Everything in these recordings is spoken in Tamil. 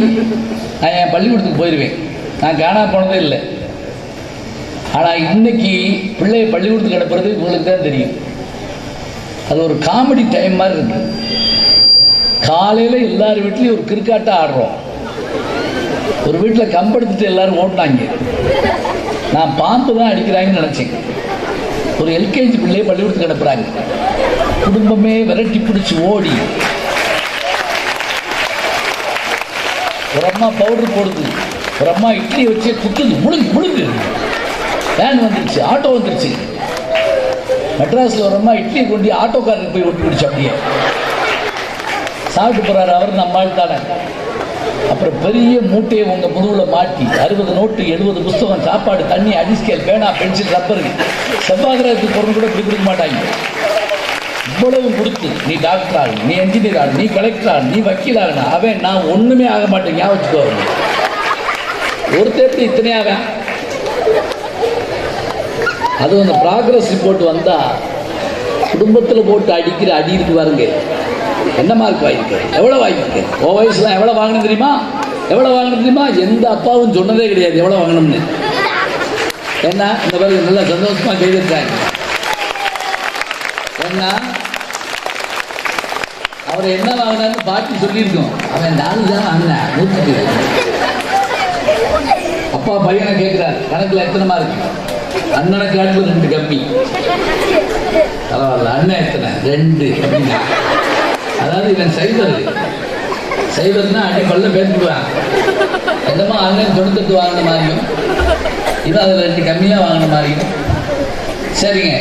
நான் என் பள்ளிக்கூடத்துக்கு போயிடுவேன் நான் காணா போனதே இல்லை. ஆனால் இன்னைக்கு பிள்ளைய பள்ளிக்கூடத்துக்கு அனுப்புறது உங்களுக்கு தான் தெரியும். அது ஒரு காமெடி டைம் மாதிரி இருக்கு. காலையில் எல்லார் வீட்லேயும் ஒரு கிரிக்காட்டாக ஆடுறோம். ஒரு வீட்டில் கம்பெடுத்துட்டு எல்லாரும் ஓட்டினாங்க. நான் பாம்பு தான் அடிக்கிறாங்கன்னு நினச்சேன். ஒரு எல்கேஜி பிள்ளையை பள்ளிக்கூடத்துக்கு அனுப்புகிறாங்க குடும்பமே விரட்டி பிடிச்சி ஓடி. ஒரு அம்மா பவுடர் போடுது. ஒரு அம்மா இட்லி வச்சு குத்துது. முழுங்கு முழுங்கு. வேன் வந்துருச்சு ஆட்டோ வந்துருச்சு. மெட்ராஸில் ஒரு அம்மா இட்லி கொண்டு ஆட்டோக்காரருக்கு போய் ஒட்டி பிடிச்சு அப்படியே. சாப்பிட்டு போகிறாரு அவர் நம்மால் தானே. அப்புறம் பெரிய மூட்டையை உங்கள் முதுகில் மாட்டி அறுபது நோட்டு எழுபது புஸ்தகம் சாப்பாடு தண்ணி அடிஸ்கேல் பேனா பென்சில் ரப்பர் செவ்வாகிரகத்துக்கு பொருள் கூட இப்படி கொடுக்க மாட்டாங்க. இவ்வளவு கொடுத்து நீ டாக்டர் ஆகு நீ என்ஜினியர் ஆகு நீ கலெக்டர் ஆகு நீ வக்கீல் ஆகணா அவன் நான் ஒண்ணுமே ஆக மாட்டேன். ஞாபகம் வரணும் ஒருத்தர் எப்படி இத்தனை அதுவும் அந்த ப்ராக்ரஸ் ரிப்போர்ட் வந்தா குடும்பத்துல போட்டு அடிக்கிற அடி இருக்கு பாருங்க. என்ன மார்க் வாங்கியிருக்கேன் எவ்வளோ வாங்கியிருக்கேன் ஓ தான் எவ்வளவு வாங்கணும் தெரியுமா? எவ்வளவு வாங்கணும் தெரியுமா? எந்த அப்பாவும் சொன்னதே கிடையாது எவ்வளவு வாங்கணும்னு. என்ன? இந்த பிறகு நல்லா சந்தோஷமா செய்திருக்காங்க. என்ன? அவர் என்ன வாங்கினாரு பாட்டி சொல்லியிருக்கோம். அவன் நாலு தான் வாங்கினேன் நூற்றுக்கு அப்பா பையனை கேட்கிறார் கணக்குல எத்தனை மார்க் அண்ணனை காட்டில் ரெண்டு கம்மி. பரவாயில்ல அண்ணன் எத்தனை? ரெண்டு அப்படின்னா அதாவது இவன் சைவர் சைவர்னா அடி பல்ல பேசிடுவான் என்னமோ அண்ணன் தொண்ணூத்தெட்டு வாங்கின மாதிரியும் இவன் அதில் ரெண்டு கம்மியாக வாங்கின மாதிரியும். சரிங்க.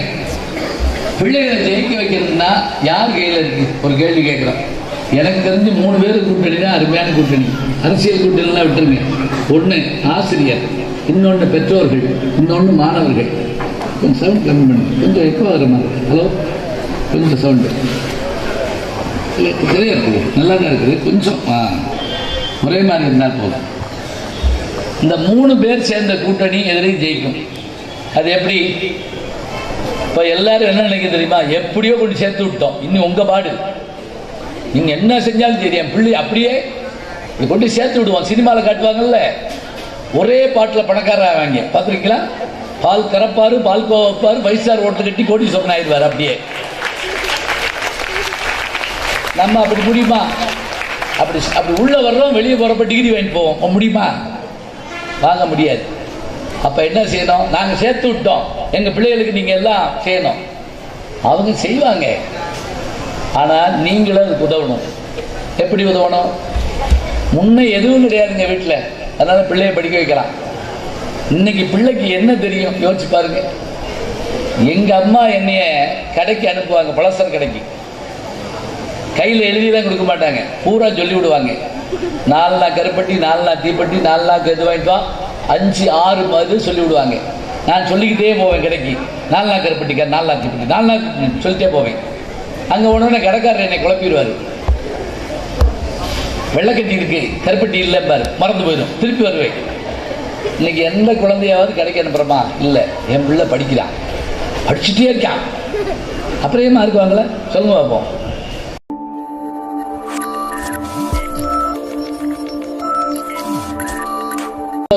பிள்ளைகளை ஜெயிக்க வைக்கிறதுனா யார் கையில் இருக்கு? ஒரு கேள்வி கேட்குறோம். எனக்கு தெரிஞ்சு மூணு பேர் கூட்டணி தான் அருமையான கூட்டணி. அரசியல் கூட்டணிலாம் விட்டுருங்க. ஒன்று ஆசிரியர் இன்னொன்று பெற்றோர்கள் இன்னொன்று மாணவர்கள். கொஞ்சம் சவுண்ட் கம்மி பண்ணுங்க கொஞ்சம் எக்கோ ஆகிற மாதிரி. ஹலோ கொஞ்சம் சவுண்டு இல்லை சரியா இருக்குது நல்லா தான் இருக்குது. கொஞ்சம் ஆ. ஒரே மாதிரி இருந்தால் போதும். இந்த மூணு பேர் சேர்ந்த கூட்டணி எதிரையும் ஜெயிக்கும். அது எப்படி? இப்போ எல்லாரும் என்ன நினைக்க தெரியுமா? எப்படியோ கொண்டு சேர்த்து விட்டோம். இன்னும் உங்கள் பாடு. நீங்கள் என்ன செஞ்சாலும் சரி என் பிள்ளை அப்படியே இது கொண்டு சேர்த்து விடுவோம். சினிமாவில் காட்டுவாங்கல்ல? ஒரே பாட்டில் பணக்காரர் ஆவாங்க. பார்த்துருக்கீங்களா? பால் கறப்பாரு பால் கோவப்பார் வைசார் ஓட்டு கட்டி கோடி சொன்ன ஆயிடுவார் அப்படியே. நம்ம அப்படி முடியுமா? அப்படி அப்படி உள்ளே வர்றோம் வெளியே போகிறப்ப டிகிரி வாங்கிட்டு போவோம். முடியுமா? வாங்க முடியாது. அப்ப என்ன செய்யணும்? நாங்க சேர்த்து விட்டோம். எங்க பிள்ளைகளுக்கு நீங்க எல்லாம் செய்யணும். அவங்க செய்வாங்க. ஆனா நீங்களும் அதுக்கு உதவணும். எப்படி உதவணும்? முன்ன எதுவும் கிடையாதுங்க வீட்டில் அதனால பிள்ளைய படிக்க வைக்கலாம். இன்னைக்கு பிள்ளைக்கு என்ன தெரியும்? யோசிச்சு பாருங்க. எங்க அம்மா என்னைய கடைக்கு அனுப்புவாங்க பலசர் கடைக்கு. கையில் எழுதி தான் கொடுக்க மாட்டாங்க. பூரா சொல்லி விடுவாங்க. நாலு நாள் கருப்பட்டி நாலு நாள் தீப்பட்டி நாலு நாள் இது வாங்கிட்டு அஞ்சு ஆறு மாதிரி சொல்லி விடுவாங்க நான் சொல்லிக்கிட்டே போவேன் கடைக்கு. நாலு நாள் கருப்பட்டிக்கா நாலு நாள் தீப்பட்டி நாலு நாள் சொல்லிட்டே போவேன். அங்கே உடனே கடைக்காரர் என்னை குழப்பிடுவார். வெள்ளைக்கட்டி இருக்கு கருப்பட்டி இல்லை பாரு மறந்து போயிடும். திருப்பி வருவேன். இன்னைக்கு எந்த குழந்தையாவது கடைக்கு அனுப்புறமா? இல்லை. என் பிள்ளை படிக்கிறான். படிச்சுட்டே இருக்கான். அப்புறம் ஏமா இருக்குவாங்களே சொல்லுங்க பார்ப்போம்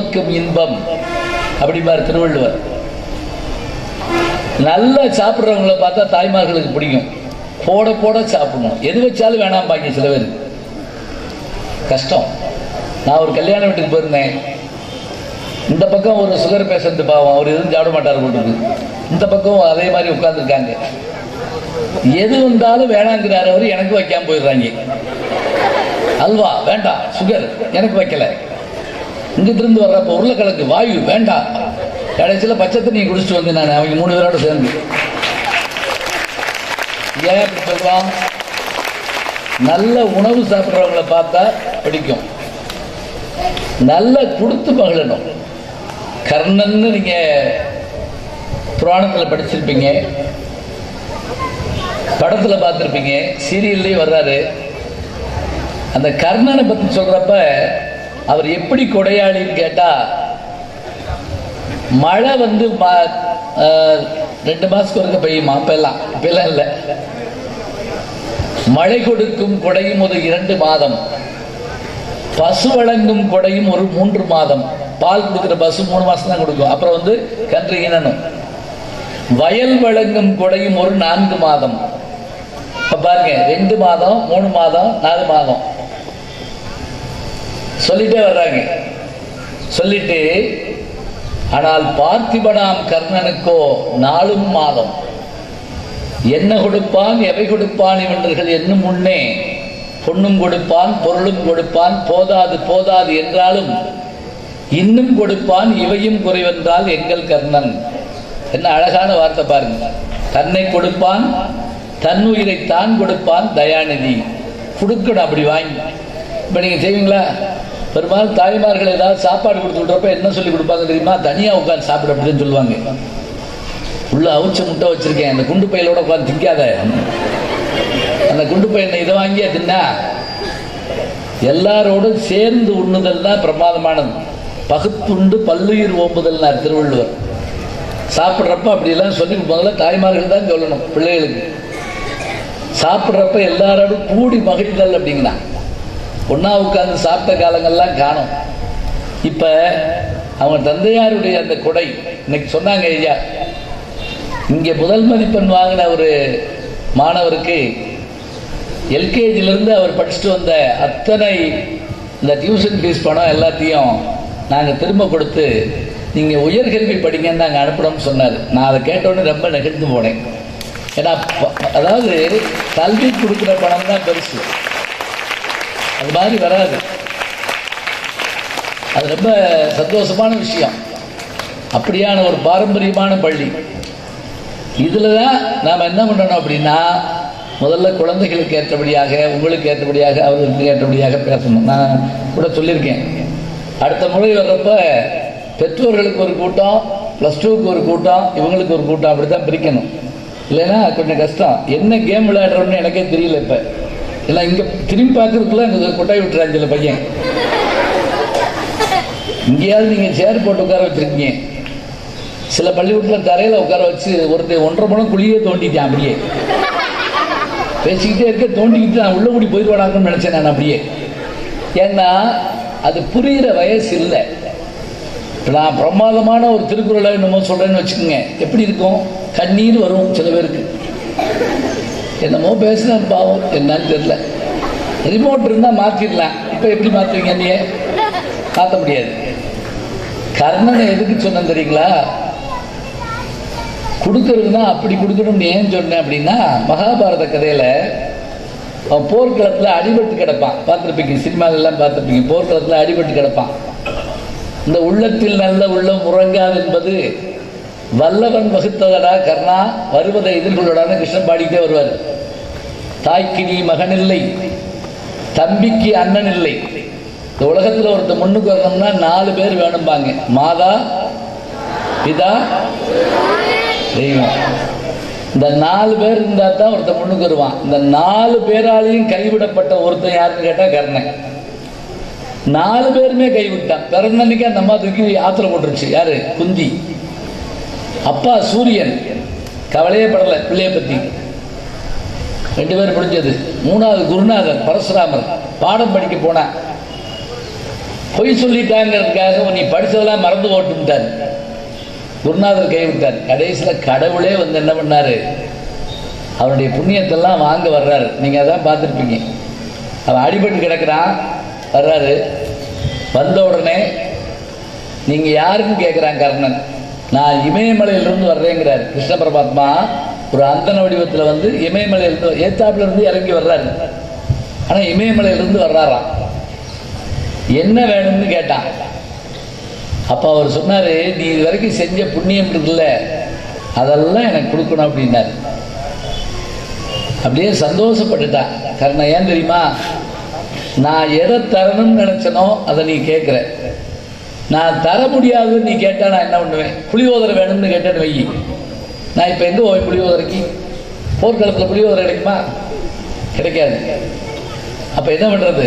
பக்கம் இன்பம். அப்படிம்பார் திருவள்ளுவர். நல்லா சாப்பிட்றவங்கள பார்த்தா தாய்மார்களுக்கு பிடிக்கும். போட போட சாப்பிடணும். எது வச்சாலும் வேணாம் பாக்கி சில பேர் கஷ்டம். நான் ஒரு கல்யாண வீட்டுக்கு போயிருந்தேன். இந்த பக்கம் ஒரு சுகர் பேஷண்ட் பாவம். அவர் எதுவும் சாப்பிட மாட்டார் போட்டுருக்கு இந்த பக்கம் அதே மாதிரி உட்காந்துருக்காங்க எது வந்தாலும் வேணாங்கிறார் அவர். எனக்கு வைக்காம போயிடுறாங்க. அல்வா வேண்டாம். சுகர். எனக்கு வைக்கல. இங்கிட்டிருந்து வர்றப்ப உருளைக்கிழங்கு வாயு வேண்டாம் கடைசியில் பச்சை தண்ணியை குடிச்சிட்டு வந்தேன் நான் அவங்க மூணு பேரோட சேர்ந்து. ஏன் இப்படி சொல்றோம்? நல்ல உணவு சாப்பிட்றவங்கள பார்த்தா பிடிக்கும். நல்ல கொடுத்து மகிழணும். கர்ணன்னு நீங்க புராணத்தில் படிச்சிருப்பீங்க. படத்துல பார்த்துருப்பீங்க. சீரியல்லையும் வர்றாரு. அந்த கர்ணனை பற்றி சொல்றப்ப அவர் எப்படி கொடையாளின்னு கேட்டா மழை வந்து ம- ரெண்டு மாசத்துக்கு ஒருக்க பெய்யுமா? அப்ப எல்லாம் இல்லை. மழை கொடுக்கும் கொடையும் ஒரு இரண்டு மாதம். பசு வழங்கும் கொடையும் ஒரு மூன்று மாதம். பால் கொடுக்குற பசு மூணு மாசம் தான் கொடுக்கும். அப்புறம் வந்து கன்று இனணும் வயல் வழங்கும் கொடையும் ஒரு நான்கு மாதம். இப்ப பாருங்க ரெண்டு மாதம் மூணு மாதம் நாலு மாதம். சொல்லிட்டே வர்றாங்க. சொல்லிட்டு ஆனால் பார்த்திபனாம் கர்ணனுக்கோ நாளும் மாதம். என்ன கொடுப்பான் எவை கொடுப்பான் இவன்றர்கள் என்னும் முன்னே பொன்னும் கொடுப்பான் பொருளும் கொடுப்பான் போதாது போதாது என்றாலும் இன்னும் கொடுப்பான் இவையும் குறைவென்றால் எங்கள் கர்ணன். என்ன அழகான வார்த்தை பாருங்க. தன்னை கொடுப்பான் தன்னுயிரை தான் கொடுப்பான் தயாநிதி. கொடுக்கணும் அப்படி வாங்கி. இப்போ நீங்கள் செய்வீங்களா? பெரும்பாலும் தாய்மார்கள் ஏதாவது சாப்பாடு கொடுத்து விட்றப்ப என்ன சொல்லி கொடுப்பாங்க தெரியுமா? தனியாக உட்காந்து சாப்பிட அப்படின்னு சொல்லுவாங்க. உள்ள அவிச்சு முட்டை வச்சிருக்கேன். அந்த குண்டு பையிலோட உட்காந்து திங்காத. அந்த குண்டு பையனை இதை வாங்கியா தின்னா? எல்லாரோடும் சேர்ந்து உண்ணுதல் தான் பிரமாதமானது. பகுத்துண்டு பல்லுயிர் ஓம்புதல்னார் திருவள்ளுவர். சாப்பிட்றப்ப அப்படிலாம் சொல்லி முதல்ல தாய்மார்கள் தான் சொல்லணும் பிள்ளைகளுக்கு. சாப்பிட்றப்ப எல்லாரோடும் கூடி மகிழ்தல் அப்படிங்கண்ணா ஒன்றா உட்கார்ந்து சாப்பிட்ட காலங்கள்லாம் காணும். இப்போ அவங்க தந்தையாருடைய அந்த கொடை இன்னைக்கு சொன்னாங்க ஐயா இங்கே முதல் மதிப்பெண் வாங்கின ஒரு மாணவருக்கு எல்கேஜிலேருந்து அவர் படிச்சுட்டு வந்த அத்தனை இந்த டியூஷன் ஃபீஸ் பணம் எல்லாத்தையும் நாங்கள் திரும்ப கொடுத்து நீங்கள் உயர்கல்வி படிங்கன்னு நாங்கள் அனுப்பணும்னு சொன்னார். நான் அதை கேட்டோன்னே ரொம்ப நெகிழ்ந்து போனேன். ஏன்னா அதாவது கல்வி கொடுக்குற பணம் தான் பெருசு. அது மாதிரி வராது. அது ரொம்ப சந்தோஷமான விஷயம். அப்படியான ஒரு பாரம்பரியமான பள்ளி. இதில் தான் நாம் என்ன பண்ணணும் அப்படின்னா முதல்ல குழந்தைகளுக்கு ஏற்றபடியாக உங்களுக்கு ஏற்றபடியாக அவர்களுக்கு ஏற்றபடியாக பேசணும். நான் கூட சொல்லியிருக்கேன். அடுத்த முறை வர்றப்ப பெற்றோர்களுக்கு ஒரு கூட்டம் ப்ளஸ் டூக்கு ஒரு கூட்டம் இவங்களுக்கு ஒரு கூட்டம் அப்படி தான் பிரிக்கணும். இல்லைன்னா கொஞ்சம் கஷ்டம். என்ன கேம் விளையாடுறோம்னு எனக்கே தெரியல இப்போ. எல்லாம் இங்கே திரும்பி பார்க்கறதுக்குள்ள இங்கே கொட்டாய் விட்டுறாங்க சில பையன். இங்கேயாவது நீங்கள் சேர் போட்டு உட்கார வச்சிருக்கீங்க. சில பள்ளிக்கூடத்தில் தரையில் உட்கார வச்சு ஒருத்தர் ஒன்றரை மணம் குழியே தோண்டிட்டேன் அப்படியே. பேசிக்கிட்டே இருக்க தோண்டிக்கிட்டு நான் உள்ள கூடி போயிடுவாடாங்கன்னு நினைச்சேன் நான் அப்படியே. ஏன்னா அது புரிகிற வயசு இல்லை. இப்ப நான் பிரமாதமான ஒரு திருக்குறளை என்னமோ சொல்றேன்னு வச்சுக்கோங்க. எப்படி இருக்கும்? கண்ணீர் வரும் சில பேருக்கு. என்னமோ பேசுனேன் பாவம் என்னன்னு தெரியல. ரிமோட் இருந்தால் மாற்றிடலாம் இப்போ எப்படி மாற்றுவீங்க நீ மாற்ற முடியாது. கர்ணனை எதுக்கு சொன்னேன் தெரியுங்களா? கொடுக்கறதுனா அப்படி கொடுக்கணும்னு ஏன் சொன்னேன் அப்படின்னா மகாபாரத கதையில அவன் போர்க்களத்தில் அடிபட்டு கிடப்பான். பார்த்துருப்பீங்க சினிமாலெல்லாம் பார்த்துருப்பீங்க போர்க்களத்தில் அடிபட்டு கிடப்பான். இந்த உள்ளத்தில் நல்ல உள்ளம் உறங்காது என்பது வல்லவன் வகுத்ததடா கர்ணா வருவதை எதிர்கொள்ளடான கிருஷ்ணன் பாடிக்கிட்டே வருவார். தாய்க்கு நீ மகன் இல்லை தம்பிக்கு அண்ணன் இல்லை இந்த உலகத்தில் ஒருத்தர் முன்னுக்கு வரணும்னா நாலு பேர் வேணும்பாங்க. மாதா பிதா தெய்வம். இந்த நாலு பேர் இருந்தால் தான் ஒருத்தன் முன்னுக்கு வருவான். இந்த நாலு பேராலையும் கைவிடப்பட்ட ஒருத்தன் யாருன்னு கேட்டால் கர்ணன். நாலு பேருமே கைவிட்டான். பிறந்தன்னைக்கு அந்த அம்மா தூக்கி ஆத்திர போட்டுருச்சு. யாரு? குந்தி. அப்பா சூரியன். கவலையே படலை பிள்ளைய பத்தி. ரெண்டு பேரும் பிடிச்சது மூணாவது குருநாதர் பரசுராமர். பாடம் படிக்க போனான் பொய் சொல்லிட்டாங்கிறதுக்காக நீ படிச்சதெல்லாம் மறந்து ஓட்டுட்டார் குருநாதர் கைவிட்டார் கடைசியில் கடவுளே வந்து என்ன பண்ணாரு? அவருடைய புண்ணியத்தெல்லாம் வாங்க வர்றாரு. நீங்கள் அதான் பார்த்துருப்பீங்க. அவன் அடிபட்டு கிடக்கிறான். வர்றாரு. வந்த உடனே நீங்கள் யாருன்னு கேட்குறான் கர்ணன். நான் இமயமலையிலிருந்து வர்றேங்கிறார். கிருஷ்ண பரமாத்மா ஒரு அந்தன வடிவத்தில் வந்து இமயமலையிலிருந்து ஏத்தாப்புல இருந்து இறங்கி வர்றாரு. ஆனால் இமயமலையிலிருந்து வர்றாராம். என்ன வேணும்னு கேட்டான். அப்போ அவர் சொன்னார் நீ இது வரைக்கும் செஞ்ச புண்ணியம் இருக்குல்ல அதெல்லாம் எனக்கு கொடுக்கணும் அப்படின்னாரு. அப்படியே சந்தோஷப்பட்டுட்டான். காரணம் ஏன் தெரியுமா? நான் எதை தரணும்னு நினச்சனோ அதை நீ கேட்குற நான் தர முடியாதுன்னு நீ கேட்டால் நான் என்ன பண்ணுவேன்? புளியோதரை வேணும்னு கேட்டேன்னு வை நான் இப்போ எங்கே போவேன் புளியோதரைக்கு? போர்க்களத்தில் புளியோதரை கிடைக்குமா? கிடைக்காது. அப்போ என்ன பண்ணுறது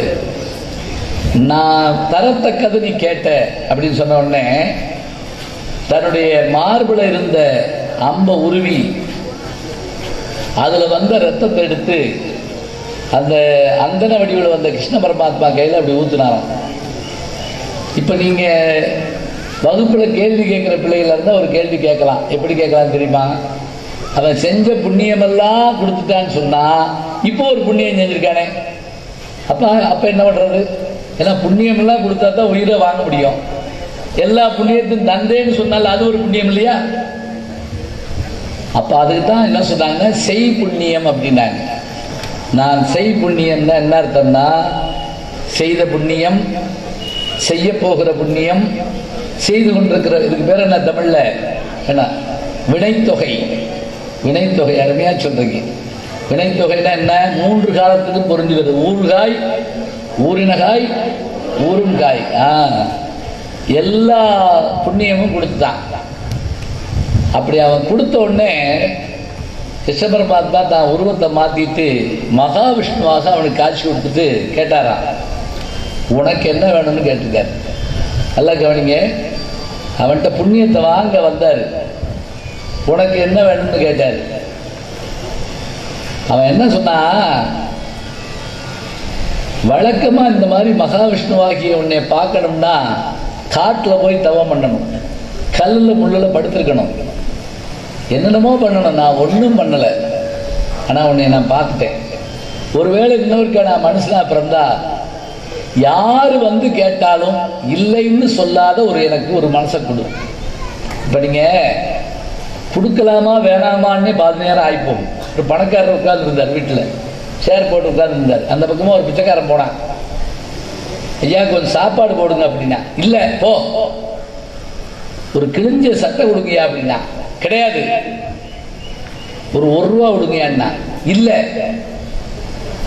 நான் தரத்தக்கது நீ கேட்ட அப்படின்னு சொன்ன உடனே தன்னுடைய மார்பில் இருந்த அம்ப உருவி அதில் வந்த ரத்தத்தை எடுத்து அந்த அந்தன வடிவில் வந்த கிருஷ்ண பரமாத்மா கையில் அப்படி ஊத்துனாராம். இப்போ நீங்கள் வகுப்பில் கேள்வி கேட்குற பிள்ளைகளாக இருந்தால் ஒரு கேள்வி கேட்கலாம். எப்படி கேட்கலாம் தெரியுமா? அவன் செஞ்ச புண்ணியமெல்லாம் கொடுத்துட்டான்னு சொன்னால் இப்போ ஒரு புண்ணியம் செஞ்சுருக்கானே. அப்போ அப்போ என்ன பண்ணுறது ஏன்னா புண்ணியமெல்லாம் கொடுத்தா தான் உயிரை வாங்க முடியும். எல்லா புண்ணியத்தையும் தந்தேன்னு சொன்னால் அது ஒரு புண்ணியம் இல்லையா? அப்போ அதுக்கு தான் என்ன சொன்னாங்க? செய் புண்ணியம் அப்படின்னாங்க. நான் செய் புண்ணியம்னா என்ன அர்த்தம்னா செய்த புண்ணியம் செய்ய போகிற புண்ணியம் செய்து கொண்டிருக்கிற இதுக்கு பேர் என்ன தமிழ்ல? என்ன? வினைத்தொகை. வினைத்தொகை அருமையா சொல்றீங்க. வினைத்தொகைனா என்ன? மூன்று காலத்துக்கு பொருந்துகிறது. ஊறுகாய் ஊரினகாய் ஊருங்காய் ஆ. எல்லா புண்ணியமும் கொடுத்தான் அப்படி அவன் கொடுத்த உடனே கிருஷ்ண பரமாத்மா தான் உருவத்தை மாத்திட்டு மகாவிஷ்ணுவாக அவனுக்கு காட்சி கொடுத்துட்டு கேட்டாராம். உனக்கு என்ன வேணும்னு கேட்டிருக்காரு. நல்லா கவனிங்க. அவன்கிட்ட புண்ணியத்தை வாங்க வந்தார். உனக்கு என்ன வேணும்னு கேட்டாரு. அவன் என்ன சொன்னா வழக்கமாக இந்த மாதிரி மகாவிஷ்ணுவாகிய உன்னை பார்க்கணும்னா காட்டில் போய் தவம் பண்ணணும். கல்லுல முள்ளில் படுத்திருக்கணும். என்னென்னமோ பண்ணணும். நான் ஒன்றும் பண்ணலை. ஆனால் உன்னை நான் பார்த்துட்டேன். ஒருவேளை இன்னொருக்க நான் மனுஷனா பிறந்தா யார் வந்து கேட்டாலும் இல்லைன்னு சொல்லாத ஒரு எனக்கு ஒரு மனசை கொடு. இப்போ நீங்கள் கொடுக்கலாமா வேணாமான்னே பாதி நேரம் ஆகிப்போம் ஒரு பணக்காரர் உட்காந்துருந்தார் வீட்டில். சேர் போட்டு உட்காந்துருந்தார் அந்த பக்கமாக ஒரு பிச்சைக்காரன் போனான். ஐயா கொஞ்சம் சாப்பாடு போடுங்க அப்படின்னா. இல்லை போ. ஒரு கிழிஞ்ச சட்டை கொடுங்கயா அப்படின்னா. கிடையாது. ஒரு ஒரு ரூபா கொடுங்கயான்னா இல்லை.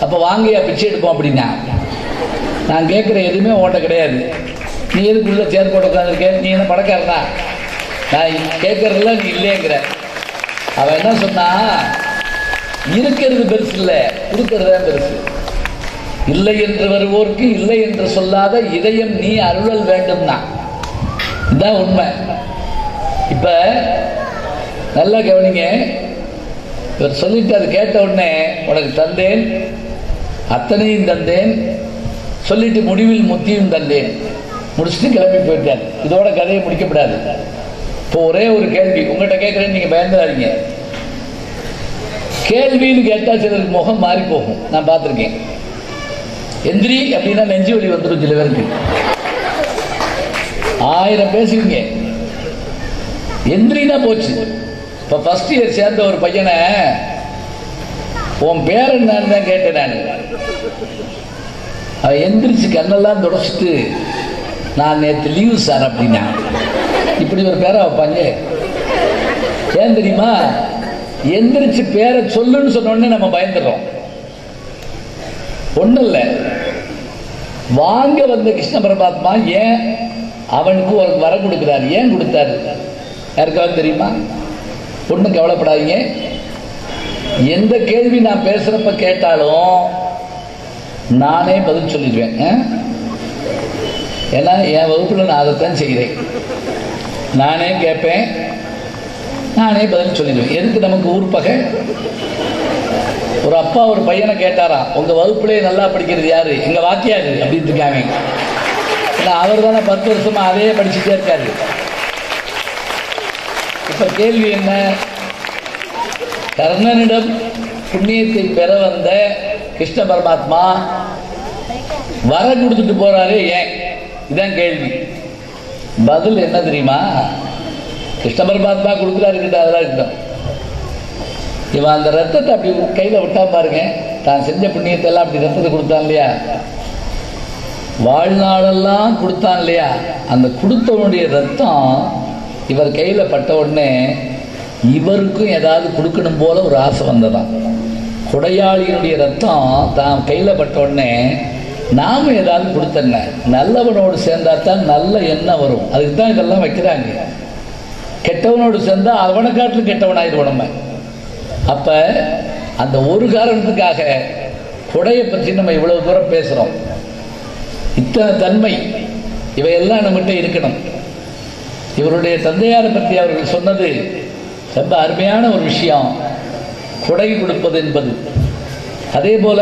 அப்போ வாங்கியா பிச்சை எடுப்போம் அப்படின்னா. நான் கேட்குற எதுவுமே ஓட்ட கிடையாது. நீ எதுக்குள்ளே சேர் போட்டு உட்காந்துருக்க நீ என்ன படக்காரனா நான் கேட்கறதுல நீ இல்லைங்கிற அவன் என்ன சொன்னா இருக்கிறது பெருசு இல்லை கொடுக்கறது தான் பெருசு. இல்லை என்று வருவோர்க்கு இல்லை என்று சொல்லாத இதயம் நீ அருளல் வேண்டும்னா. இதுதான் உண்மை. இப்ப நல்லா கவனிங்க. இவர் சொல்லிட்டு அது கேட்ட உடனே உனக்கு தந்தேன் அத்தனையும் தந்தேன் சொல்லிட்டு முடிவில் முத்தியும் தந்தேன். முடிச்சுட்டு கிளம்பி போயிட்டார். இதோட கதையை முடிக்கப்படாது. இப்போ ஒரே ஒரு கேள்வி. உங்கள்கிட்ட கேட்குறேன்னு நீங்க பயந்துடாதீங்க. கேள்வின்னு கேட்டால் சிலருக்கு முகம் மாறி போகும் நான் பார்த்துருக்கேன். எந்திரி அப்படின்னா நெஞ்சு வலி வந்துடும் சில பேருக்கு. ஆயிரம் பேசுவீங்க எந்திரினா போச்சு. இப்போ ஃபர்ஸ்ட் இயர் சேர்ந்த ஒரு பையனை உன் பேர் என்னன்னு தான் கேட்டேன் நான். எந்திரிச்சு கண்ணெல்லாம் தொடச்சிட்டு நான் நேற்று லீவு சார் அப்படின்னா. இப்படி ஒரு பேரை வைப்பாங்க ஏன் தெரியுமா? எந்திரிச்சு பேரை சொல்லுன்னு சொன்னோடனே நம்ம பயந்துடுறோம். ஒன்றும் இல்லை. வாங்க வந்த கிருஷ்ண பரமாத்மா ஏன் அவனுக்கு ஒரு வரம் கொடுக்குறாரு? ஏன் கொடுத்தாரு? யாருக்காவது தெரியுமா? ஒன்றும் கவலைப்படாதீங்க. எந்த கேள்வி நான் பேசுகிறப்ப கேட்டாலும் நானே பதில் சொல்லிடுவேன் ஏன்னா என் வகுப்பில் நான் அதைத்தான் செய்கிறேன் நானே கேட்பேன் நானே பதில் சொல்லிடுவேன். எதுக்கு நமக்கு ஊர் ஒரு அப்பா ஒரு பையனை கேட்டாராம் உங்க வகுப்புலயே நல்லா படிக்கிறது யாரு? எங்க வாத்தியாரு? அப்படின்னு இருக்காங்க. ஏன்னா அவர் தானே பத்து வருஷமா அதே படிச்சுட்டே இருக்காரு. இப்ப கேள்வி என்ன? கர்ணனிடம் புண்ணியத்தை பெற வந்த கிருஷ்ண பரமாத்மா வர கொடுத்துட்டு போறாரு ஏன்? இதான் கேள்வி. பதில் என்ன தெரியுமா? கிருஷ்ண பரமாத்மா கொடுக்குறாரு கிட்ட அதெல்லாம் இருக்கட்டும் இவன் அந்த ரத்தத்தை அப்படி கையில் விட்டா பாருங்க தான் செஞ்ச புண்ணியத்தை எல்லாம் அப்படி ரத்தத்தை கொடுத்தான் இல்லையா? வாழ்நாளெல்லாம் கொடுத்தான் இல்லையா? அந்த கொடுத்தவனுடைய ரத்தம் இவர் கையில் பட்ட உடனே இவருக்கும் ஏதாவது கொடுக்கணும் போல ஒரு ஆசை வந்ததான் கொடையாளியினுடைய ரத்தம் தான் கையில் பட்ட உடனே நாமும் ஏதாவது கொடுத்தன நல்லவனோடு சேர்ந்தா தான் நல்ல எண்ணம் வரும். அதுக்கு தான் இதெல்லாம் வைக்கிறாங்க. கெட்டவனோடு சேர்ந்தால் அவனை காட்டிலும் கெட்டவனாயிடுவோம் நம்ம. அப்போ அந்த ஒரு காரணத்துக்காக கொடையை பற்றி நம்ம இவ்வளவு தூரம் பேசுகிறோம் இத்தனை தன்மை இவையெல்லாம் நம்மகிட்ட இருக்கணும். இவருடைய தந்தையாரை பற்றி அவர்கள் சொன்னது ரொம்ப அருமையான ஒரு விஷயம். கொடை கொடுப்பது என்பது. அதே போல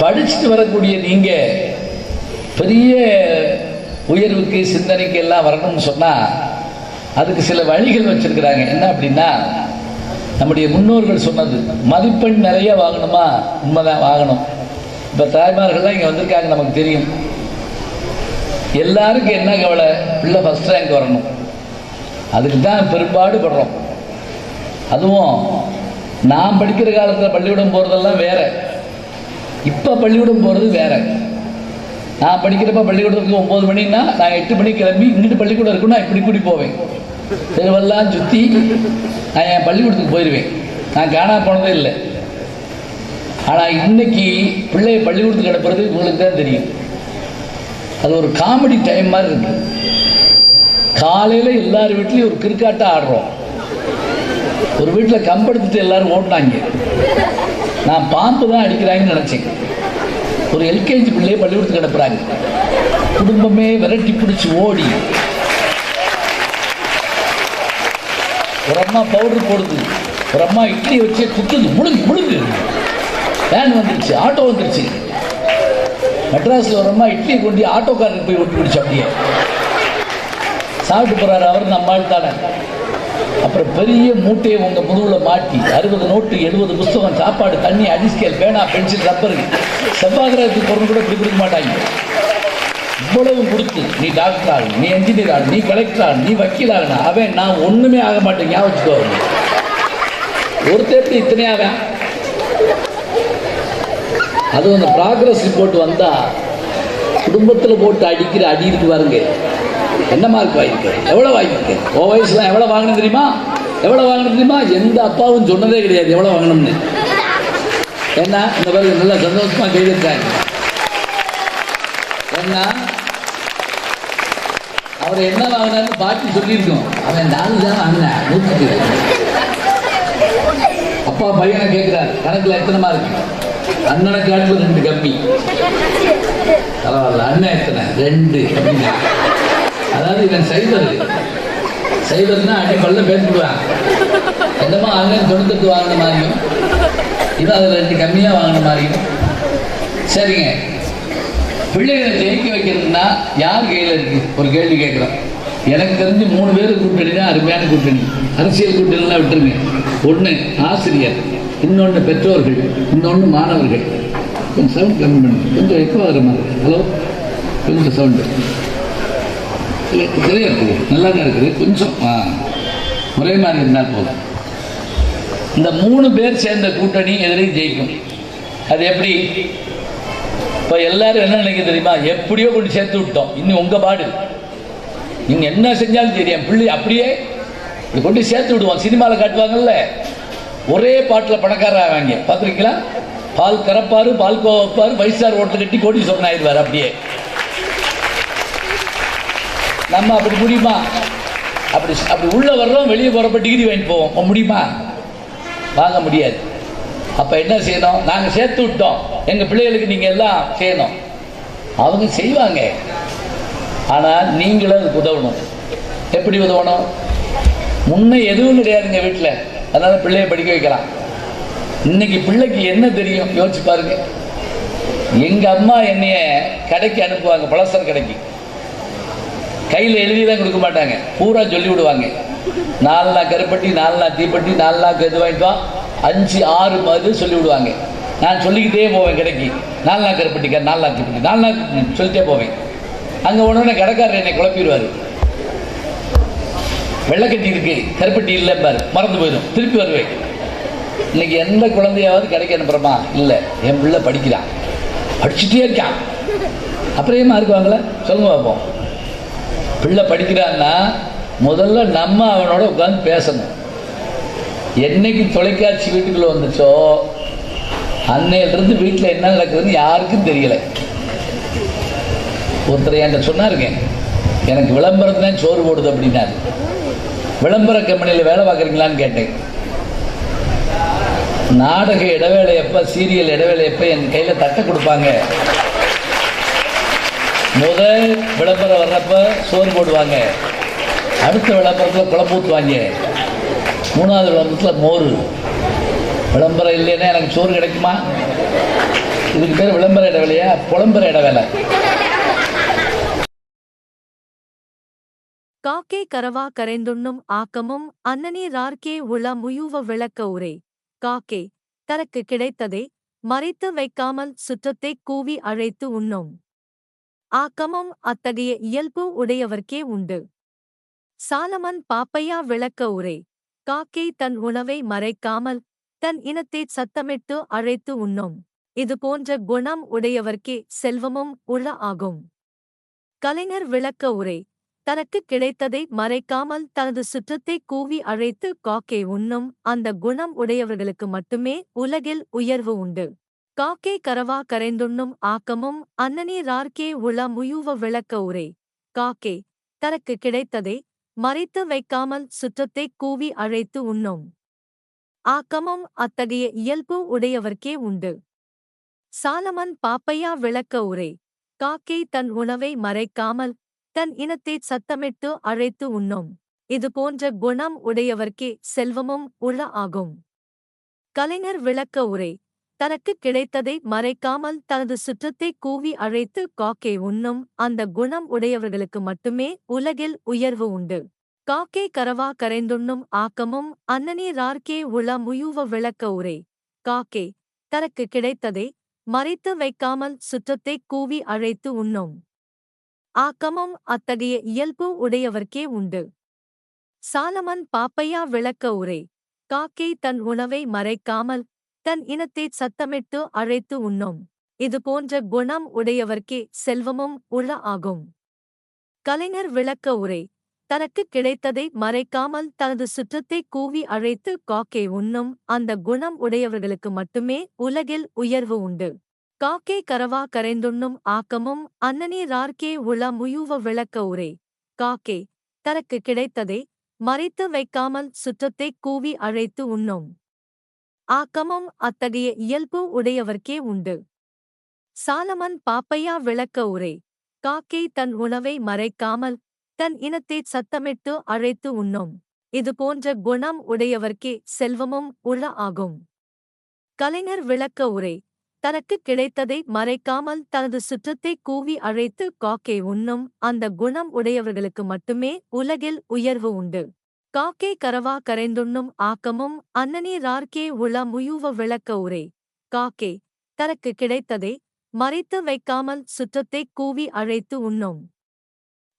படிச்சுட்டு வரக்கூடிய நீங்க பெரிய உயர்வுக்கு சிந்தனைக்கு எல்லாம் வரணும்னு சொன்னா அதுக்கு சில வழிகள் வச்சிருக்கிறாங்க. என்ன அப்படின்னா நம்முடைய முன்னோர்கள் சொன்னது மதிப்பெண் நிறைய வாங்கணுமா? உண்மைதான் வாங்கணும். இப்போ தாய்மார்கள்லாம் இங்கே வந்திருக்காங்க நமக்கு தெரியும். எல்லாருக்கும் என்ன கவலை? பிள்ளை ஃபஸ்ட் ரேங்க் வரணும். அதுக்கு தான் பெரும்பாடு படுறோம் அதுவும் நான் படிக்கிற காலத்தில் பள்ளிக்கூடம் போகிறதெல்லாம் வேற. இப்போ பள்ளிக்கூடம் போகிறது வேற. நான் படிக்கிறப்ப பள்ளிக்கூடத்துக்கு ஒம்பது மணின்னா நான் எட்டு மணிக்கு கிளம்பி இங்கிட்டு பள்ளிக்கூடம் இருக்குன்னா இப்படி கூடி போவேன். தெருவெல்லாம் சுற்றி நான் என் பள்ளிக்கூடத்துக்கு போயிடுவேன் நான் காணா போனதே இல்லை. ஆனால் இன்னைக்கு பிள்ளைய பள்ளிக்கூடத்துக்கு அனுப்புறது உங்களுக்கு தான் தெரியும். அது ஒரு காமெடி டைம் மாதிரி இருக்கு. காலையில் எல்லார் வீட்லேயும் ஒரு கிரிக்காட்டாக ஆடுறோம். ஒரு வீட்டில் கம்பெடுத்துட்டு எல்லாரும் ஓட்டினாங்க. நான் பாம்பு தான் அடிக்கிறாங்கன்னு நினச்சேன். ஒரு எல்கேஜி பிள்ளையை பள்ளிக்கூடத்துக்கு அனுப்புறாங்க. குடும்பமே விரட்டி பிடிச்சி ஓடி. ஒரு அம்மா பவுடர் போடுது. ஒரு அம்மா இட்லி வச்சு குத்துது. முழுங்கு முழுங்கு. வேன் வந்துருச்சு ஆட்டோ வந்துருச்சு. மெட்ராஸில் ஒரு அம்மா இட்லி கொண்டு ஆட்டோக்காரருக்கு போய் ஒட்டி பிடிச்சு அப்படியே. சாப்பிட்டு போகிறாரு அவர் நம்ம ஆள் தானே. அப்புறம் பெரிய மூட்டையை உங்க முதுகுல மாட்டி அறுபது நோட்டு எழுபது புஸ்தகம் சாப்பாடு தண்ணி அடிஸ்கேல் பேனா பென்சில் ரப்பர். செவ்வாகிரகத்துக்கு பொருள் கூட இப்படி கொடுக்க மாட்டாங்க. இவ்வளவு கொடுத்து நீ டாக்டர் ஆகணும் நீ என்ஜினியர் ஆகணும் நீ கலெக்டர் ஆகணும் நீ வக்கீல் ஆகணும் அவன் நான் ஒண்ணுமே ஆக மாட்டேன். ஞாபகம் வச்சுக்கோ. ஒருத்தர் எப்படி இத்தனை அவன் அதுவும் அந்த ப்ராக்ரஸ் ரிப்போர்ட் வந்தா குடும்பத்தில் போட்டு அடிக்கிற அடி இருக்கு பாருங்க. என்ன மார்க் வாங்கியிருக்க? எவ்வளோ வாங்கியிருக்க? ஓ வயசுலாம் எவ்வளோ வாங்கினது தெரியுமா? எவ்வளோ வாங்கினது தெரியுமா? எந்த அப்பாவும் சொன்னதே கிடையாது எவ்வளோ வாங்கணும்னு. ஏன்னா இந்த பாருங்க நல்லா சந்தோஷமா கைதிருக்காங்க ஏன்னா அவர் என்ன வாங்கினாரு பாட்டி சொல்லியிருக்கோம். அவன் நாலு தான் வாங்கினேன் நூற்றுக்கு அப்பா பையனை கேட்கிறாரு கணக்குல எத்தனை மார்க் அண்ணனை காட்டுல ரெண்டு கம்மி. பரவாயில்ல அண்ணன் எத்தனை? ரெண்டு அப்படின்னா அதாவது இவன் சைபர். சைபர்னா அடி பல்ல பேசிடுவான் என்னமோ ஆன்லைன் தொண்ணூத்தெட்டு வாங்கின மாதிரியும் இவன் அதில் ரெண்டு கம்மியாக வாங்கின மாதிரியும். சரிங்க. பிள்ளைகளை ஜெயிக்க வைக்கிறதுனா யார் கையில் இருக்கு? ஒரு கேள்வி கேட்குறோம் எனக்கு தெரிஞ்சு மூணு பேர் கூட்டணி தான் அருமையான கூட்டணி. அரசியல் கூட்டணிலாம் விட்டுருங்க. ஒன்று ஆசிரியர் இன்னொன்று பெற்றோர்கள் இன்னொன்று மாணவர்கள். கொஞ்சம் சவுண்ட் கம்மி பண்ணுங்க கொஞ்சம் எக்கோ ஆகிற மாதிரி. ஹலோ கொஞ்சம் சவுண்டு சரியா இருக்குது நல்லா தான் இருக்குது. கொஞ்சம் ஆ ஒரே மாதிரி இருந்தால் போதும். இந்த மூணு பேர் சேர்ந்த கூட்டணி எதிரையும் ஜெயிக்கும். அது எப்படி? இப்போ எல்லாரும் என்ன நினைக்க தெரியுமா? எப்படியோ கொண்டு சேர்த்து விட்டோம். இன்னும் உங்கள் பாடு. நீங்கள் என்ன செஞ்சாலும் தெரியும் பிள்ளை அப்படியே இப்படி கொண்டு சேர்த்து விடுவோம். சினிமாவில் காட்டுவாங்கல்ல? ஒரே பாட்டில் பணக்காரர் ஆவாங்க. பார்த்துருக்கீங்களா? பால் கறப்பாரு பால் கோவப்பார் வைசார் ஓட்டில் கட்டி கோடி சொன்ன ஆயிடுவார் அப்படியே. நம்ம அப்படி முடியுமா? அப்படி அப்படி உள்ள வர்றோம் வெளியே போறப்ப டிகிரி வாங்கிட்டு போவோம். முடியுமா? வாங்க முடியாது. அப்ப என்ன செய்யணும்? நாங்க சேர்த்து விட்டோம். எங்க பிள்ளைகளுக்கு நீங்க எல்லாம் செய்யணும். அவங்க செய்வாங்க. ஆனா நீங்களும் அதுக்கு உதவணும். எப்படி உதவணும்? முன்னே எதுவும் கிடையாதுங்க வீட்டில் அதனால பிள்ளைய படிக்க வைக்கலாம். இன்னைக்கு பிள்ளைக்கு என்ன தெரியும்? யோசிச்சு பாருங்க. எங்க அம்மா என்னைய கடைக்கு அனுப்புவாங்க பழசர் கடைக்கு. கையில் எழுதி தான் கொடுக்க மாட்டாங்க. பூரா சொல்லி விடுவாங்க. நாலு நாள் கருப்பட்டி நாலு நாள் தீப்பெட்டி நாலு நாள் இது வாங்கிட்டு அஞ்சு ஆறு மது சொல்லி விடுவாங்க. நான் சொல்லிக்கிட்டே போவேன் கடைக்கு. நாலு நாள் கருப்பட்டிக்கா நாலு நாள் தீப்பட்டி. நாலு நாள் சொல்லிட்டே போவேன். அங்கே உடனே கடைக்காரர் என்னை குழப்பிடுவார். வெள்ளக்கட்டி இருக்கு. கருப்பட்டி இல்லை பாரு. மறந்து போயிடும். திருப்பி வருவேன். இன்னைக்கு எந்த குழந்தையாவது கடைக்கு அனுப்புறமா? இல்லை. என் பிள்ளை படிக்கிறான். படிச்சுட்டே இருக்கான். அப்புறம் ஏமா இருக்குவாங்களே சொல்லுங்க பார்ப்போம் பிள்ளை படிக்கிறான்னா முதல்ல நம்ம அவனோட உட்காந்து பேசணும். என்னைக்கு தொலைக்காட்சி வீட்டுக்குள்ள வந்துச்சோ அன்னையிலிருந்து வீட்டில் என்ன நடக்குதுன்னு யாருக்கும் தெரியல. ஒருத்தர் என்கிட்ட சொன்னாருங்க எனக்கு விளம்பரம் தான் சோறு போடுது அப்படின்னாரு. விளம்பர கம்பெனியில் வேலை பார்க்குறீங்களான்னு கேட்டேன். நாடக இடைவேளை எப்போ சீரியல் இடைவேளை எப்போ என் கையில் தட்டை கொடுப்பாங்க? முதல் விளம்பரம் வர்றப்ப சோறு போடுவாங்க. அடுத்த விளம்பரத்தில் குழம்பு ஊற்றுவாங்க மூணாவது விளம்பரத்தில் மோர். விளம்பரம் இல்லைன்னா எனக்கு சோறு கிடைக்குமா? இதுக்கு பேர் விளம்பர இடவேலையா புலம்புற இடவேலை காக்கே கரவா கரைந்துண்ணும் ஆக்கமும் அன்னநீரார்க்கே உள முயுவ விளக்க உரை. காக்கே தனக்கு கிடைத்ததை மறைத்து வைக்காமல் சுற்றத்தை கூவி அழைத்து உண்ணும். ஆக்கமும் அத்தகைய இயல்பு உடையவர்க்கே உண்டு. சாலமன் பாப்பையா விளக்க உரை. காக்கை தன் உணவை மறைக்காமல் தன் இனத்தைச் சத்தமிட்டு அழைத்து உண்ணும். இது போன்ற குணம் உடையவர்க்கே செல்வமும் உள்ள ஆகும். கலைஞர் விளக்க உரை. தனக்கு கிடைத்ததை மறைக்காமல் தனது சுற்றத்தை கூவி அழைத்து காக்கை உண்ணும் அந்த குணம் உடையவர்களுக்கு மட்டுமே உலகில் உயர்வு உண்டு. காக்கே கரவா கரைந்துண்ணும் ஆக்கமும் அன்னநீரார்க்கே உள முயூவ விளக்க உரை. காக்கே தனக்கு கிடைத்ததை மறைத்து வைக்காமல் சுற்றத்தை கூவி அழைத்து உண்ணும். ஆக்கமும் அத்தகைய இயல்பு உடையவர்க்கே உண்டு. சாலமன் பாப்பையா விளக்க உரை. காக்கை தன் உணவை மறைக்காமல் தன் இனத்தைச் சத்தமிட்டு அழைத்து உண்ணும். இது போன்ற குணம் உடையவர்க்கே செல்வமும் உள்ள ஆகும். கலைஞர் விளக்க உரை. தனக்கு கிடைத்ததை மறைக்காமல் தனது சுற்றத்தை கூவி அழைத்து காக்கை உண்ணும் அந்த குணம் உடையவர்களுக்கு மட்டுமே உலகில் உயர்வு உண்டு. காக்கே கரவா கரைந்துண்ணும் ஆக்கமும் அன்னநீரார்க்கே உள முயுவ விளக்க உரை. காக்கே தனக்கு கிடைத்ததை மறைத்து வைக்காமல் சுற்றத்தை கூவி அழைத்து உண்ணும். ஆக்கமும் அத்தகைய இயல்பு உடையவர்க்கே உண்டு. சாலமன் பாப்பையா விளக்க உரை. காக்கை தன் உணவை மறைக்காமல் தன் இனத்தைச் சத்தமிட்டு அழைத்து உண்ணும். இது போன்ற குணம் உடையவர்க்கே செல்வமும் உள்ள ஆகும். கலைஞர் விளக்க உரை. தனக்கு கிடைத்ததை மறைக்காமல் தனது சுற்றத்தை கூவி அழைத்து காக்கை உண்ணும் அந்த குணம் உடையவர்களுக்கு மட்டுமே உலகில் உயர்வு உண்டு. காக்கே கரவா கரைந்துண்ணும் ஆக்கமும் அன்னநீரார்க்கே உள முயுவ விளக்க உரை. காக்கே தனக்கு கிடைத்ததை மறைத்து வைக்காமல் சுற்றத்தை கூவி அழைத்து உண்ணும். ஆக்கமும் அத்தகைய இயல்பு உடையவர்க்கே உண்டு. சாலமன் பாப்பையா விளக்க உரை. காக்கை தன் உணவை மறைக்காமல் தன் இனத்தைச் சத்தமிட்டு அழைத்து உண்ணும். இது போன்ற குணம் உடையவர்க்கே செல்வமும் உள்ள ஆகும். கலைஞர் விளக்க உரை. தனக்கு கிடைத்ததை மறைக்காமல் தனது சுற்றத்தை கூவி அழைத்து காக்கை உண்ணும் அந்த குணம் உடையவர்களுக்கு மட்டுமே உலகில் உயர்வு உண்டு. காக்கை கரவா கரைந்துண்ணும் ஆக்கமும் அன்னனீரார்க்கே உள முயுவ விளக்க உரை. காக்கே தனக்கு கிடைத்ததை மறைத்து வைக்காமல் சுற்றத்தை கூவி அழைத்து உண்ணும்.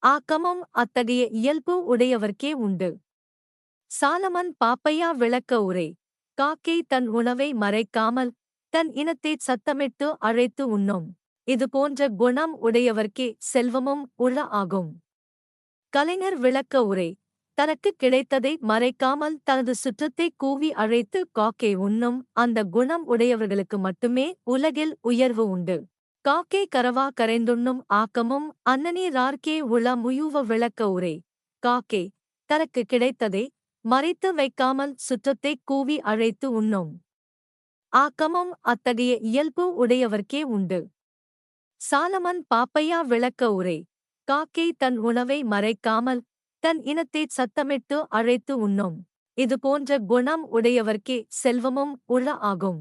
ஆக்கமும் அத்தகைய இயல்பு உடையவர்க்கே உண்டு. சாலமன் பாப்பையா விளக்க உரை. காக்கை தன் உணவை மறைக்காமல் தன் இனத்தைச் சத்தமிட்டு அழைத்து உண்ணும். இது போன்ற குணம் உடையவர்க்கே செல்வமும் உள்ள ஆகும். கலைஞர் விளக்க உரை. தனக்கு கிடைத்ததை மறைக்காமல் தனது சுற்றத்தை கூவி அழைத்து காக்கை உண்ணும் அந்த குணம் உடையவர்களுக்கு மட்டுமே உலகில் உயர்வு உண்டு. காக்கே கரவா கரைந்துண்ணும் ஆக்கமும் அன்னநீரார்க்கே உள முயுவ விளக்க உரை. காக்கே தனக்கு கிடைத்ததை மறைத்து வைக்காமல் சுற்றத்தை கூவி அழைத்து உண்ணும். ஆக்கமும் அத்தகைய இயல்பு உடையவர்க்கே உண்டு. சாலமன் பாப்பையா விளக்க உரை. காக்கை தன் உணவை மறைக்காமல் தன் இனத்தைச் சத்தமிட்டு அழைத்து உண்ணும். இது போன்ற குணம் உடையவர்க்கே செல்வமும் உள்ள ஆகும்.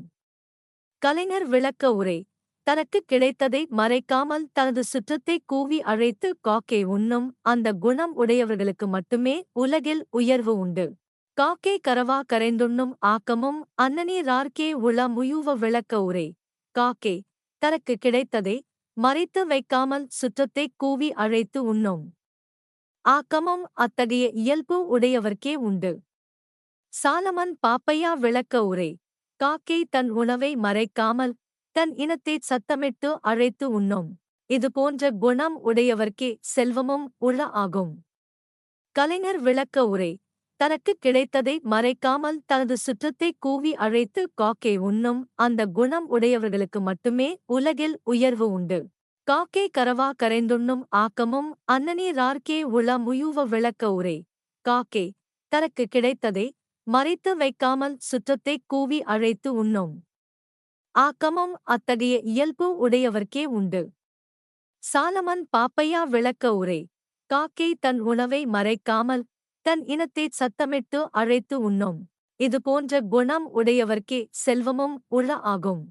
கலைஞர் விளக்க உரை. தனக்கு கிடைத்ததை மறைக்காமல் தனது சுற்றத்தை கூவி அழைத்து காக்கை உண்ணும் அந்த குணம் உடையவர்களுக்கு மட்டுமே உலகில் உயர்வு உண்டு. காக்கே கரவா கரைந்துண்ணும் ஆக்கமும் அன்னநீரார்க்கே உள முயூவ விளக்க உரை. காக்கே தனக்கு கிடைத்ததை மறைத்து வைக்காமல் சுற்றத்தை கூவி அழைத்து உண்ணும். ஆக்கமும் அத்தகைய இயல்பு உடையவர்க்கே உண்டு. சாலமன் பாப்பையா விளக்க உரை. காக்கை தன் உணவை மறைக்காமல் தன் இனத்தைச் சத்தமிட்டு அழைத்து உண்ணும். இது போன்ற குணம் உடையவர்க்கே செல்வமும் உள்ள ஆகும். கலைஞர் விளக்க உரை. தனக்கு கிடைத்ததை மறைக்காமல் தனது சுற்றத்தை கூவி அழைத்து காக்கை உண்ணும் அந்த குணம் உடையவர்களுக்கு மட்டுமே உலகில் உயர்வு உண்டு. காக்கே கரவா கரைந்துண்ணும் ஆக்கமும் அன்னநீரார்க்கே உள முயூவ விளக்க உரை. காக்கே தனக்கு கிடைத்ததை மறைத்து வைக்காமல் சுற்றத்தை கூவி அழைத்து உண்ணும். ஆக்கமும் அத்தகைய இயல்பு உடையவர்க்கே உண்டு. சாலமன் பாப்பையா விளக்க உரை. காக்கை தன் உணவை மறைக்காமல் தன் இனத்தைச் சத்தமிட்டு அழைத்து உண்ணும். இது போன்ற குணம் உடையவர்க்கே செல்வமும் உள ஆகும்.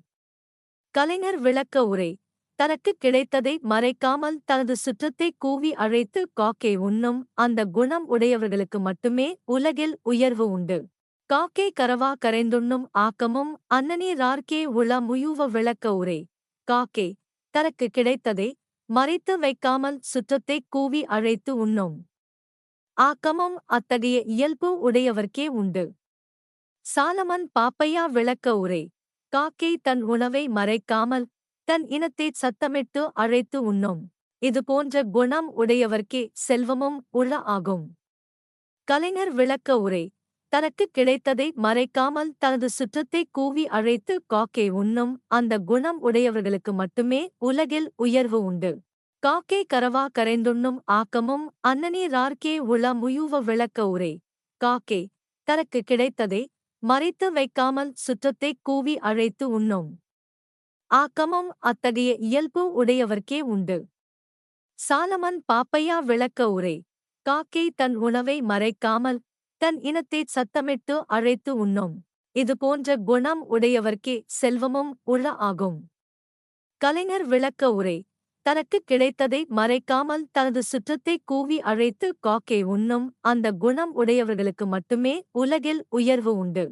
கலைஞர் விளக்க உரை. தனக்கு கிடைத்ததை மறைக்காமல் தனது சுற்றத்தை கூவி அழைத்து காக்கை உண்ணும் அந்த குணம் உடையவர்களுக்கு மட்டுமே உலகில் உயர்வு உண்டு. காக்கை கரவா கரைந்துண்ணும் ஆக்கமும் அன்னனி ரார்க்கே உள முயுவ விளக்க உரை. காக்கே தனக்கு கிடைத்ததை மறைத்து வைக்காமல் சுற்றத்தை கூவி அழைத்து உண்ணும். ஆக்கமும் அத்தகைய இயல்பு உடையவர்க்கே உண்டு. சாலமன் பாப்பையா விளக்க உரை. காக்கை தன் உணவை மறைக்காமல் தன் இனத்தை சத்தமிட்டு அழைத்து உண்ணும். இது போன்ற குணம் உடையவர்க்கே செல்வமும் உள்ள ஆகும். கலைஞர் விளக்க உரை. தனக்கு கிடைத்ததை மறைக்காமல் தனது சுற்றத்தை கூவி அழைத்து காக்கை உண்ணும் அந்த குணம் உடையவர்களுக்கு மட்டுமே உலகில் உயர்வு உண்டு. காக்கை கரவா கரைந்துண்ணும் ஆக்கமும் அன்னனி ரார்க்கே உள முயுவ விளக்க உரை. காக்கே தனக்கு கிடைத்ததை மறைத்து வைக்காமல் சுற்றத்தை கூவி அழைத்து உண்ணும். ஆக்கமும் அத்தகைய இயல்பு உடையவர்க்கே உண்டு. சாலமன் பாப்பையா விளக்க உரை. காக்கை தன் உணவை மறைக்காமல் தன் இனத்தை சத்தமிட்டு அழைத்து உண்ணும். இது போன்ற குணம் உடையவர்க்கே செல்வமும் உள்ள ஆகும். கலைஞர் விளக்க உரை. தனக்கு கிடைத்ததை மறைக்காமல் தனது சுற்றத்தை கூவி அழைத்து காக்கை உண்ணும் அந்த குணம் உடையவர்களுக்கு மட்டுமே உலகில் உயர்வு உண்டு.